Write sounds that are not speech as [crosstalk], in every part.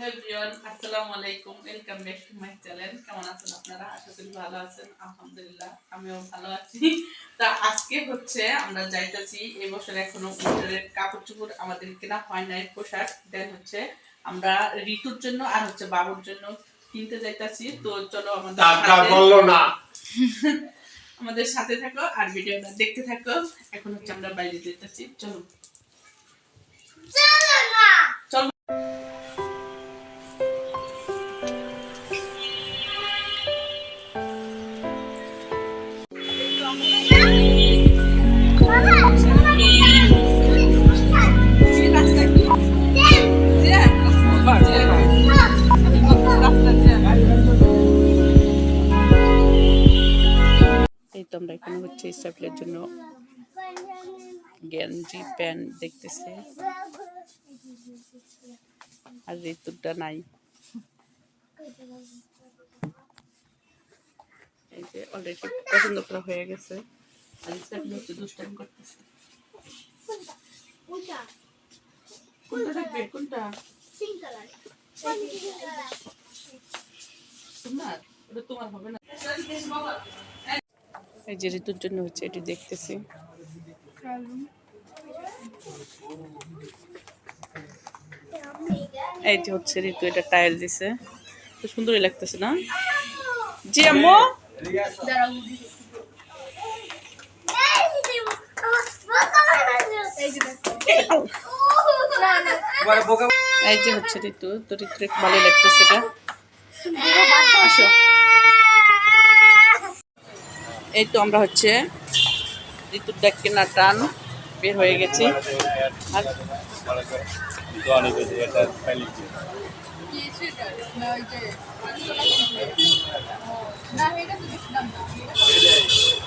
Hello everyone আসসালামু আলাইকুম। Welcome back to my channel কেমন আছেন আপনারা? আশা করি ভালো আছেন। আলহামদুলিল্লাহ আমিও ভালো আছি। তা আজকে হচ্ছে আমরা যাইতাছি এই বছর এখনও উইন্টারের কাপড় চোপড় আমাদের কেনা হয় নাই পোশাক। দেন হচ্ছে আমরা ঋতুর জন্য আর হচ্ছে বাবুর জন্য কিনতে যাইতাছি। তো চলো আমাদের সাথে- বলল না। [laughs] আমাদের সাথে থাকো আর ভিডিওটা দেখতে থাকো। এখন হচ্ছে আমরা বাইরে যেতেছি চলো। গেঞ্জি প্যান্ট দেখতেছে। আর ঋতুটা নাই। এই যে অলরেডি পছন্দ করা হয়ে গেছে। আর কোনটা কোনটা? হবে না। এই যে ঋতুর জন্য হচ্ছে এটি দেখতেছি। এই যে হচ্ছে ঋতু এটা টায়ার দিছে। তো সুন্দরই লাগতেছে, না? জি, আম্মু? এই যে হচ্ছে ঋতু তো ঋতুর একটু ভালো লাগতেছে এটা। আসো। এই তো আমরা হচ্ছে ঋতুর ডাক কেনার টান। বের হয়ে গেছি। আর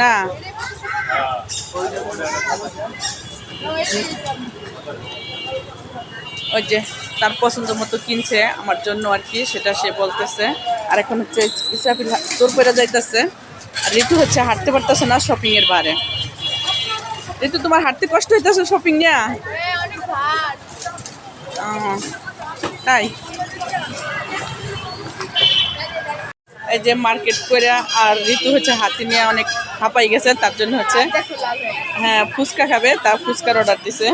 না। ওই যে তার পছন্দ মতো কিনছে আমার জন্য আর কি সেটা সে বলতেছে। আর এখন হচ্ছে ইসরাফিল তোর পেরে যাইতেছে। আর ঋতু হচ্ছে হাঁটতে পারতেছে না শপিং এর বারে ঋতু তোমার হাঁটতে কষ্ট হইতেছে শপিং নিয়ে? তাই? এই যে মার্কেট করে আর ঋতু হচ্ছে হাতি নিয়ে অনেক হাঁপাই গেছে তার জন্য হচ্ছে হ্যাঁ ফুচকা খাবে তার ফুচকার অর্ডার দিছে।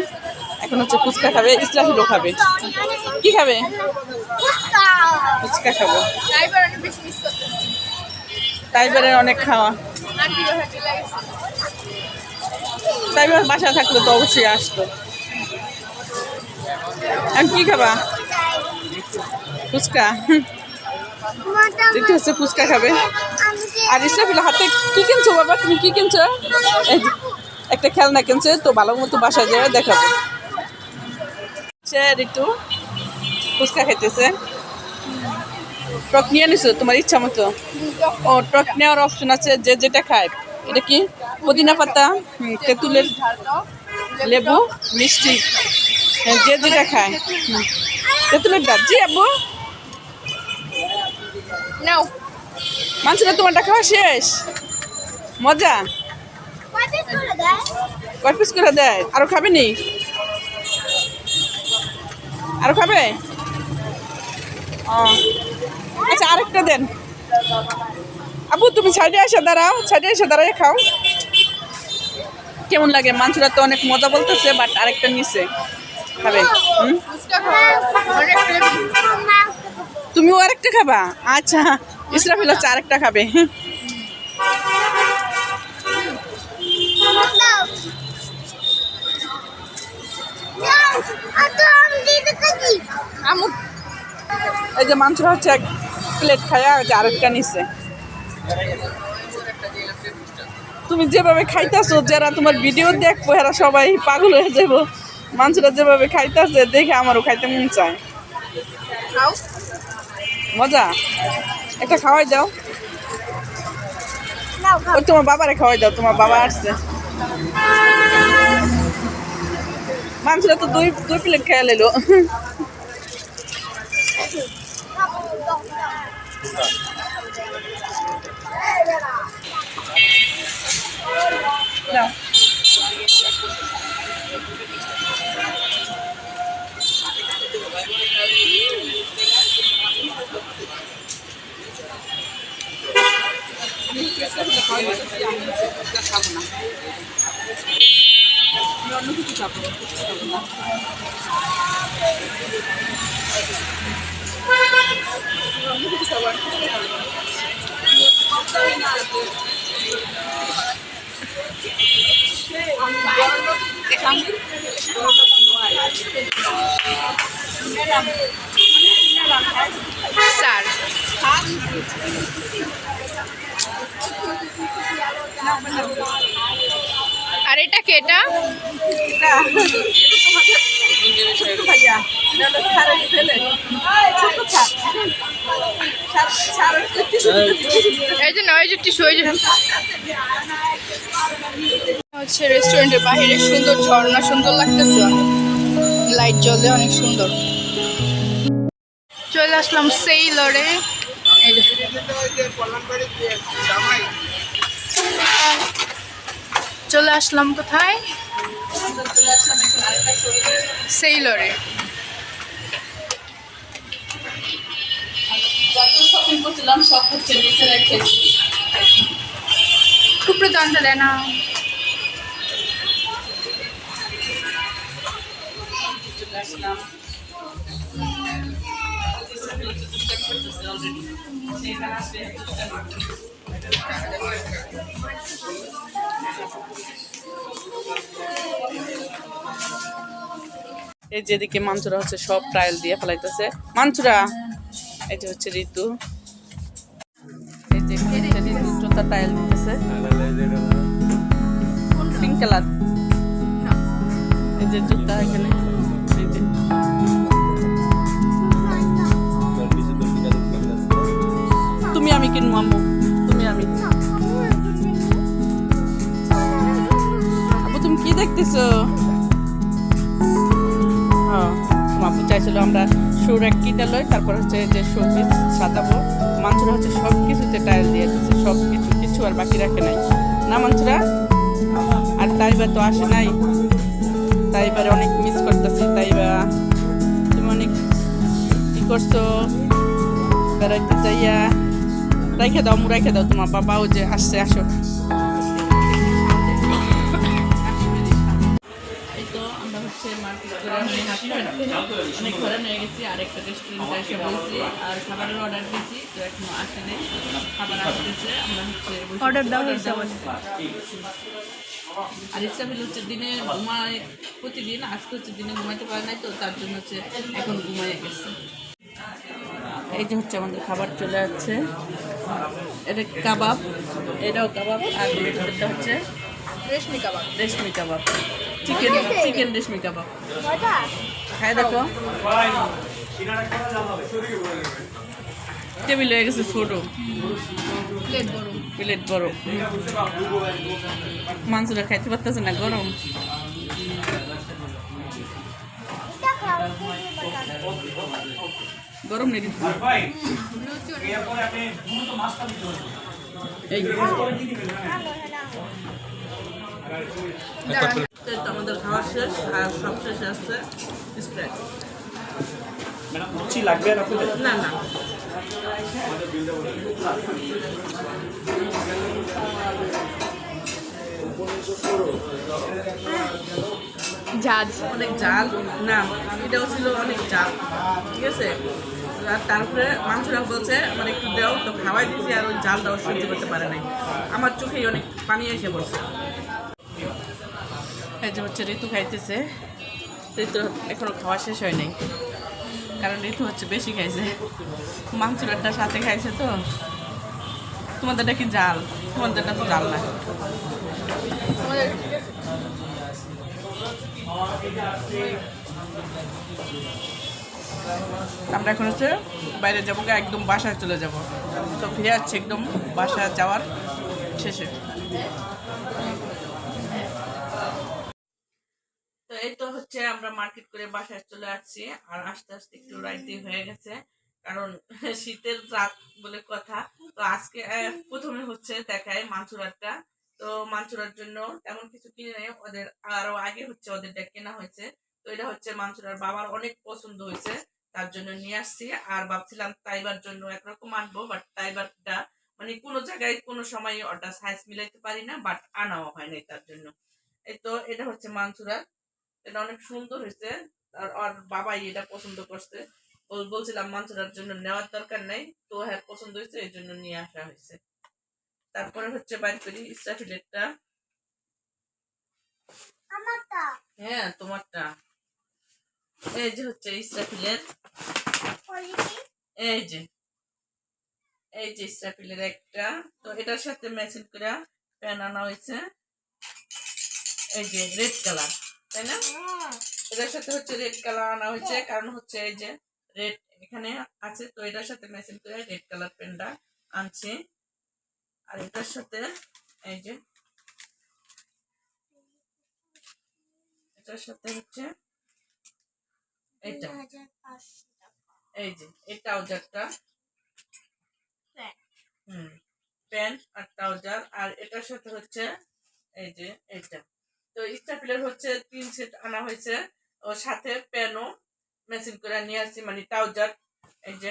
এখন হচ্ছে ফুচকা খাবে ইসলাফিলও খাবে। কি খাবে? ফুচকা খাবে। তাইবারের অনেক খাওয়া? তাইবার বাসা থাকলে তো অবশ্যই আসতো। এখন কি খাবা? ফুচকা? দেখতে হচ্ছে ফুচকা খাবে। আর ইসরাফিল, হাতে কি কিনছো বাবা? তুমি কি কিনছো? একটা খেলনা কিনছে, তো ভালো মতো বাসায় যাবে, দেখাবো। সে ঋতু ফুচকা খেতেছে টক নিয়ে নিছো তোমার ইচ্ছা মতো? ও, টক নেওয়ার অপশন আছে, যে যেটা খায়, এটা কি? পুদিনা পাতা তেঁতুলের লেবু মিষ্টি হ্যাঁ, যে যেটা খায় তেঁতুলের ডাব জি আব্বু? নাও। মাংসটা তোমারটা খাওয়া শেষ? মজা? কয় পিস করে দেয়? আরও খাবে নি? আরও খাবে? ও। আচ্ছা আরেকটা দেন। আবু তুমি সাইডে এসে দাঁড়াও সাইডে এসে দাঁড়ায় খাও। কেমন লাগে? মাংসটা তো অনেক মজা বলতেছে বাট আরেকটা নিচে খাবে? তুমিও আরেকটা খাবা? আচ্ছা ইসরাফিল হচ্ছে আরেকটা খাবে। এই যে মাংস হচ্ছে এক প্লেট খায়া যে আরেকটা নিছে। তুমি যেভাবে খাইতাছো যারা তোমার ভিডিও দেখব এরা সবাই পাগল হয়ে যাব মাংসটা যেভাবে খাইতাছে দেখে আমারও খাইতে মন চায়। মজা? একটা খাওয়াই দাও। ওই তোমার বাবারে খাওয়াই দাও তোমার বাবা আসছে। মাংসটা তো দুই দুই প্লেট খেয়ে নিল Thank. স্যার। আর এটা কি এটা? এই যে নয় যে টিস্যু এই যে হচ্ছে রেস্টুরেন্টের বাইরে সুন্দর ঝর্ণা, সুন্দর লাগতেছে। লাইট জ্বলে অনেক সুন্দর। চলে আসলাম সেই লড়ে চলে আসলাম কোথায়? সেই লড়ে করছিলাম, সব হচ্ছে নিচে রেখেছি খুব দেয়, না। এই যেদিকে মাঞ্চুরা হচ্ছে, সব ট্রায়াল দিয়ে ফেলাইতেছে। মাঞ্চুরা যে হচ্ছে ঋতু। জুতা ট্রায়াল দিতেছে পিঙ্ক কালার এই যে জুতা এখানে। তুমি আমি কিনবো, আম্মু। তুমি আমি। আবু তুমি কি দেখতেছো? হ্যাঁ। আপু চাইছিল আমরা সুর এক কিনে লই, তারপর হচ্ছে যে শোপিস সাজাবো। মাঞ্চুরা হচ্ছে সব কিছুতে টাইল দিয়ে দিচ্ছে সব কিছু কিছু আর বাকি রাখে নাই। না মাঞ্চুরা আর তাইবা তো আসে নাই। তাই তাইবার অনেক মিস করতেছি, তাইবা। তুমি অনেক কি করছ? বেড়াইতে যাইয়া। রেখে দাও, মু দাও, তোমার বাবাও যে আসছে আসো অনেক ঘরে নিয়ে গেছি আর একটা রেস্টুরেন্টে এসে বলছি আর খাবারের অর্ডার দিয়েছি তো এখনও আসে নেই। খাবার আসতেছে আমরা হচ্ছে Order দেওয়া হয়েছে। আর ইসরাফিল হচ্ছে দিনে ঘুমায় প্রতিদিন আজকে হচ্ছে দিনে ঘুমাইতে পারে নাই তো তার জন্য হচ্ছে এখন ঘুমাই গেছে। এই যে হচ্ছে আমাদের খাবার চলে যাচ্ছে এটা কাবাব এটাও কাবাব আর এটা হচ্ছে রেশমি কাবাব। রেশমি কাবাব। চিকেন চিকেন রেশমি কাবাব। খাই দেখো। টেবিল হয়ে গেছে ছোট। প্লেট গরম। বড় মাংসটা খাইতে পারতেছে না গরম। গরম নেই এই আমাদের খাওয়া শেষ আর সব শেষে আসছে স্প্রাইট লুচি লাগবে না না। ঝাঁজ অনেক জাল। না এটাও ছিল অনেক জাল। ঠিক আছে? আর তারপরে মাংসটা বলছে আমার একটু দেও তো খাওয়াই দিয়েছি আর ওই জালটাও সহ্য করতে পারে নাই। আমার চোখেই অনেক পানি এসে পড়ছে। এই যে হচ্ছে ঋতু খাইতেছে। ঋতু এখনও খাওয়া শেষ হয় নাই। কারণ ঋতু হচ্ছে বেশি খাইছে। মাংসটার সাথে খাইছে তো। তোমাদেরটা কি জাল? তোমাদেরটা তো জাল না। আমরা এখন হচ্ছে বাইরে যাব একদম বাসায় চলে যাব। তো ফিরে যাচ্ছে একদম বাসা যাওয়ার শেষে তো এই তো হচ্ছে আমরা মার্কেট করে বাসায় চলে আসছি আর আস্তে আস্তে একটু রাইতে হয়ে গেছে। কারণ শীতের রাত বলে কথা। তো আজকে প্রথমে হচ্ছে দেখায় মাঞ্চুরাটা তো মাঞ্চুরার জন্য তেমন কিছু কিনে নেই। ওদের আরও আগে হচ্ছে ওদেরটা কেনা হয়েছে। তো এটা হচ্ছে মাঞ্চুরার বাবার অনেক পছন্দ হয়েছে। তার জন্য নিয়ে আসছি। আর ভাবছিলাম তাইবার জন্য একরকম আনব বাট তাইবারটা মানে কোনো জায়গায় কোনো সময় ওটা সাইজ মিলাইতে পারি না বাট আনাও হয় নাই তার জন্য। এই তো এটা হচ্ছে মানসুরা এটা অনেক সুন্দর হয়েছে। আর ওর বাবাই এটা পছন্দ করছে। বল- বলছিলাম মানসুরার জন্য নেওয়ার দরকার নাই। তো হ্যাঁ পছন্দ হয়েছে এই জন্য নিয়ে আসা হয়েছে। তারপরে হচ্ছে বাইর করি আমারটা? হ্যাঁ তোমারটা। এই যে হচ্ছে কোয়ালিটি এই যে। এই যে স্টাফিলের একটা। তো এটার সাথে ম্যাচিং করে প্যান আনা হয়েছে। এই যে রেড কালার তাই না? হ্যাঁ। এটার সাথে হচ্ছে রেড কালার আনা হয়েছে কারণ হচ্ছে এই যে রেড এখানে আছে তো এটার সাথে ম্যাচিং করে রেড কালার পেনটা আনছি। আর এটার সাথে এই যে এটার সাথে হচ্ছে এটা। এই যে এই ট্রাউজারটা প্যান্ট। হুম প্যান্ট আর ট্রাউজার আর এটার সাথে হচ্ছে এই যে এটা তো স্টাফিলের হচ্ছে তিন সেট আনা হয়েছে। ওর সাথে প্যানও মেশিন করে নিয়ে আসছি মানে ট্রাউজার এই যে।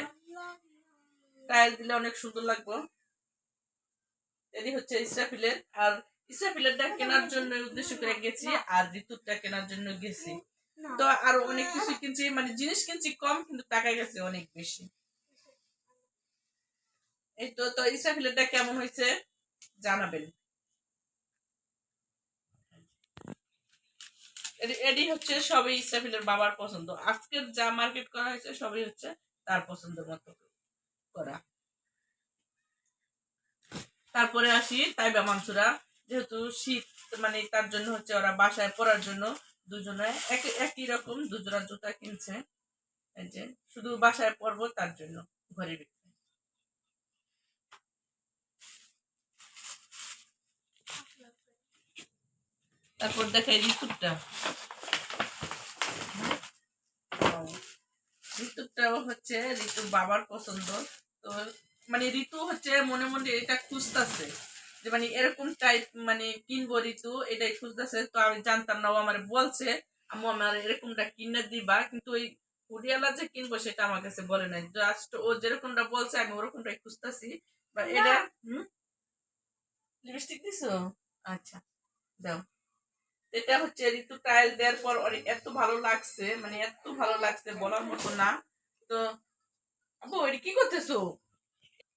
টাইল দিলে অনেক সুন্দর লাগবে। এটি হচ্ছে ইসরাফিলের আর ইসরাফিলেরটা কেনার জন্য উদ্দেশ্য করে গেছি, আর ঋতুরটা কেনার জন্য গেছি। তো আরও অনেক কিছু কিনছি মানে জিনিস কিনছি কম, কিন্তু টাকা গেছে অনেক বেশি। এই তো তো ইসরাফিলেরটা কেমন হয়েছে জানাবেন। এটি- হচ্ছে সবই ইসরাফিলের বাবার পছন্দ। আজকের যা মার্কেট করা হয়েছে, সবই হচ্ছে তার পছন্দের মতো করা। তারপরে আসি তাইবা মানসুরা। যেহেতু শীত মানে তার জন্য হচ্ছে ওরা বাসায় পরার জন্য দুজনে এক- একই রকম দুজোড়া জুতা কিনছে। যে, শুধু বাসায় পরবো তার জন্য ঘরে ভিতরে তারপর দেখাই ঋতুটা ঋতুটাও হচ্ছে ঋতুর বাবার পছন্দ। তো মানে ঋতু হচ্ছে মনে মনে এটা খুঁজতেছে যে মানে এরকম টাইপ মানে কিনবো ঋতু এটাই খুঁজতেছে। তো আমি জানতাম না ও আমার বলছে আম্মু আমার এরকমটা কিনে দিবা। কিন্তু ওই হুডিয়ালা যে কিনবো সেটা আমার কাছে বলে নাই। জাস্ট ও যেরকমটা বলছে আমি ওরকমটাই খুঁজতেছি। বা এটা হুম? লিপস্টিক দিছো? আচ্ছা দাও। এটা হচ্ছে ঋতু ট্রায়াল দেওয়ার পর ওর এত ভালো লাগছে মানে এত ভালো লাগছে বলার মতো না। তো আবু এটা কি করতেছো?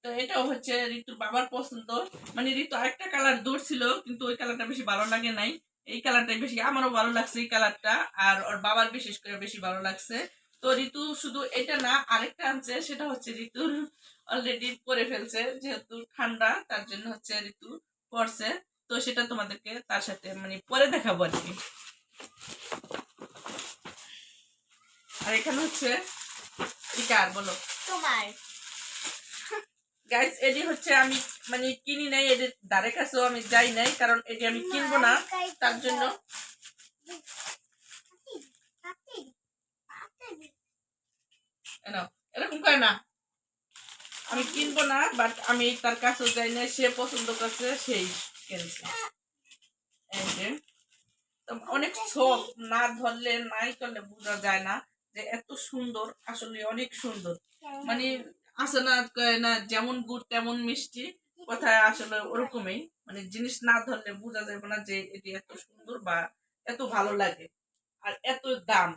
তো এটাও হচ্ছে ঋতুর বাবার পছন্দ। মানে ঋতু আরেকটা কালার দূর ছিল, কিন্তু ওই কালারটা বেশি ভালো লাগে নাই। এই কালারটাই বেশি, আমারও ভালো লাগছে এই কালারটা আর ওর বাবার বিশেষ করে বেশি ভালো লাগছে। তো ঋতু শুধু এটা না, আরেকটা আনছে, সেটা হচ্ছে ঋতুর অলরেডি পরে ফেলছে, যেহেতু ঠান্ডা, তার জন্য হচ্ছে ঋতু পরছে। তো সেটা তোমাদেরকে তার সাথে মানে পরে দেখাবো আর কি। আর এখানে হচ্ছে বলো। তোমার। গাইস এটি হচ্ছে আমি মানে কিনি নাই এটি ধারে কাছেও আমি যাই নাই কারণ এটি আমি কিনবো না তার জন্য। এরকম করে না। আমি কিনবো না বাট আমি তার কাছেও যাই নাই সে পছন্দ করছে সেই কিনছে। অনেক সফট না ধরলে নাই করলে বোঝা যায় না। যে এত সুন্দর আসলে অনেক সুন্দর। মানে আসে না না যেমন গুড় তেমন মিষ্টি কথায় আসলে ওরকমই। মানে জিনিস না ধরলে বোঝা যাবে না যে এটি এত সুন্দর বা এত ভালো লাগে। আর এত দাম।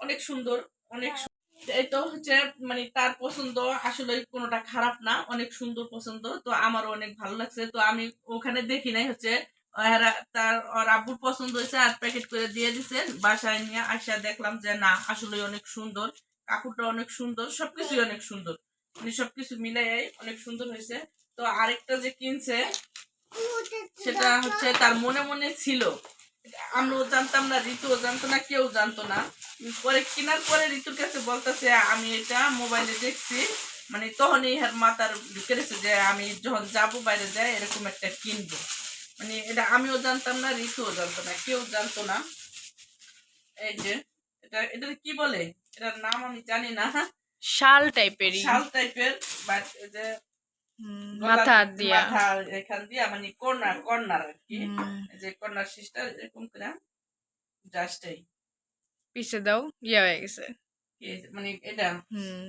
অনেক সুন্দর অনেক এই তো হচ্ছে মানে তার পছন্দ আসলে কোনোটা খারাপ না অনেক সুন্দর পছন্দ। তো আমারও অনেক ভালো লাগছে। তো আমি ওখানে দেখি নাই হচ্ছে তার ওর আব্বুর পছন্দ হয়েছে আর প্যাকেট করে দিয়ে দিছে। বাসায় নিয়ে আসা দেখলাম যে না আসলে অনেক সুন্দর। কাকুরটা অনেক সুন্দর সবকিছুই অনেক সুন্দর। মানে সবকিছু মিলাই অনেক সুন্দর হয়েছে। তো আরেকটা যে কিনছে সেটা হচ্ছে তার মনে মনে ছিল। আমরাও জানতাম না ঋতুও জানতো না কেউ জানতো না। পরে কেনার পরে ঋতুর কাছে বলতেছে আমি এটা মোবাইলে দেখছি। মানে তখনই হার মাথার ঢুকে যে আমি যখন যাব বাইরে যাই এরকম একটা কিনবো। মানে এটা আমিও জানতাম না ঋতুও জানতো না কেউ জানতো না। এই যে এটা এটা কি বলে? এটার নাম আমি জানি না। শাল টাইপেরই। শাল টাইপের বাট যে মাথা দিয়া। মাথা এখান দিয়া মানে কর্নার কর্নার আর কি। এই যে কর্নার সিস্টার এরকম করে। জাস্ট এই। পিছে দাও ইয়া হয়ে গেছে। মানে এটা। হুম।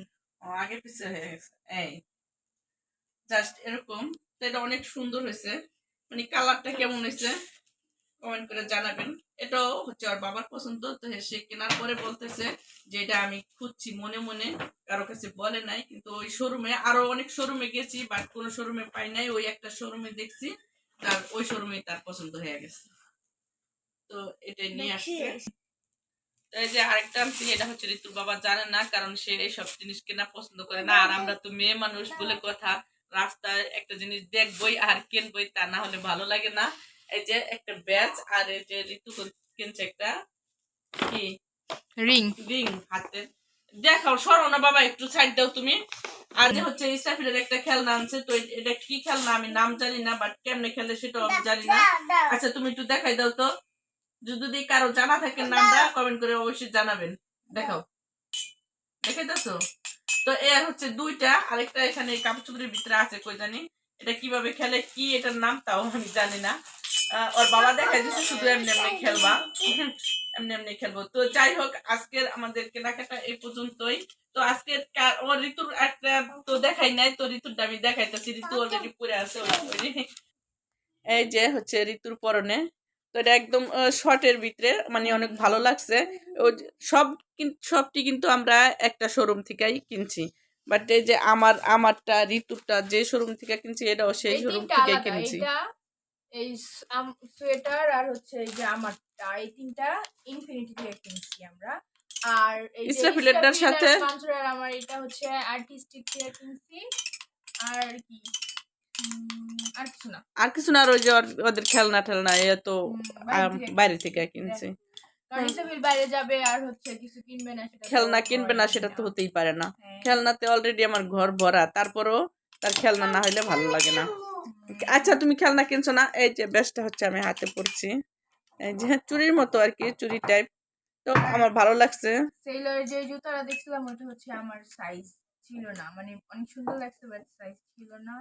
আগে পিছে হয়ে গেছে। এই। জাস্ট এরকম। তো এটা অনেক সুন্দর হয়েছে। মানে কালারটা কেমন হয়েছে? কমেন্ট করে জানাবেন। এটাও হচ্ছে ওর বাবার পছন্দ তো সে কেনার পরে বলতেছে যে এটা আমি খুঁজছি মনে মনে কারও কাছে বলে নাই কিন্তু ওই শোরুমে আরও অনেক শোরুমে গেছি বাট কোনো শোরুমে পাই নাই ওই একটা শোরুমে দেখছি তার ওই শোরুমে তার পছন্দ হয়ে গেছে। তো এটাই নিয়ে আসছে। তো এই যে আরেকটা আনছি এটা হচ্ছে ঋতুর বাবা জানে না কারণ সে এইসব জিনিস কেনা পছন্দ করে না আর আমরা তো মেয়ে মানুষ বলে কথা। রাস্তায় একটা জিনিস দেখবই আর কিনবই তা না হলে ভালো লাগে না। এই যে একটা ব্যাচ আর এই যে ঋতু কিনছে একটা কি? রিং রিং হাতে। দেখাও সরো না বাবা একটু সাইড দাও তুমি। আর যে হচ্ছে ইস্টাফিলের একটা খেলনা আনছে তো এটা কি খেলনা? আমি নাম জানি না বাট কেমনে খেলে সেটাও আমি জানি না। আচ্ছা তুমি একটু দেখাই দাও তো। যদি যদি কারও জানা থাকে নামটা কমেন্ট করে অবশ্যই জানাবেন। দেখাও। দেখাই দাও তো এর হচ্ছে দুইটা আরেকটা এখানে এই কাপড় চোপড়ের ভিতরে আছে কই জানি? এটা কীভাবে খেলে কি এটার নাম তাও আমি জানি না। ওর বাবা দেখাই দিচ্ছে শুধু এমনি এমনি খেলবা। এমনি এমনি খেলব। তো যাই হোক আজকের আমাদের কেনাকাটা এই পর্যন্তই। তো আজকের কা- ওর ঋতুর একটা তো দেখাই নাই তো ঋতুরটা আমি দেখাইতেছি। ঋতু অলরেডি পরে আছে এই যে হচ্ছে ঋতুর পরনে। তো এটা একদম শর্টের ভিতরে মানে অনেক ভালো লাগছে। সব সবটি কিন্তু আমরা একটা শোরুম থেকেই কিনছি। বাট এই যে আমার আমারটা ঋতুটা যে শোরুম থেকে কিনছি এটাও সেই শোরুম থেকে কিনছি। এই সোয়েটার আর হচ্ছে এই যে আমারটা এই তিনটা ইনফিনিটি থেকে কিনছি আমরা। আর এই যে ইসরাফিলেরটার ইসরাফিল আর সাথে- আমার এটা হচ্ছে আর্টিস্টিক থেকে কিনছি। আর কি? আর কিছু না। আর কিছু না আর ওই যে ওদের খেলনা টেলনা এ তো বাইরে থেকে কিনছি। তো খেলনা কিনবে না সেটা তো হতেই পারে না। হ্যাঁ। খেলনাতে অলরেডি আমার ঘর ভরা তারপরও তার খেলনা না হলে ভালো লাগে না। আচ্ছা তুমি খেলনা কিনছো না? এই যে বেশটা হচ্ছে আমি হাতে পড়ছি এই যে চুরির মতো আর কি চুরি টাইপ তো আমার ভালো লাগছে। সেলর যে জুতাটা দেখছিলাম ওটা হচ্ছে আমার সাইজ ছিল না। মানে অনেক সুন্দর লাগছে বাট সাইজ ছিল না।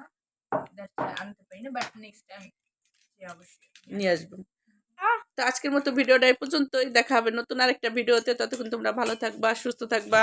আনতে পারি না বাট নেক্সট টাইম অবশ্যই নিয়ে আসব তো আজকের মতো ভিডিওটা এই পর্যন্তই। দেখা হবে নতুন আরেকটা ভিডিওতে। ততক্ষণ তোমরা ভালো থাকবা সুস্থ থাকবা।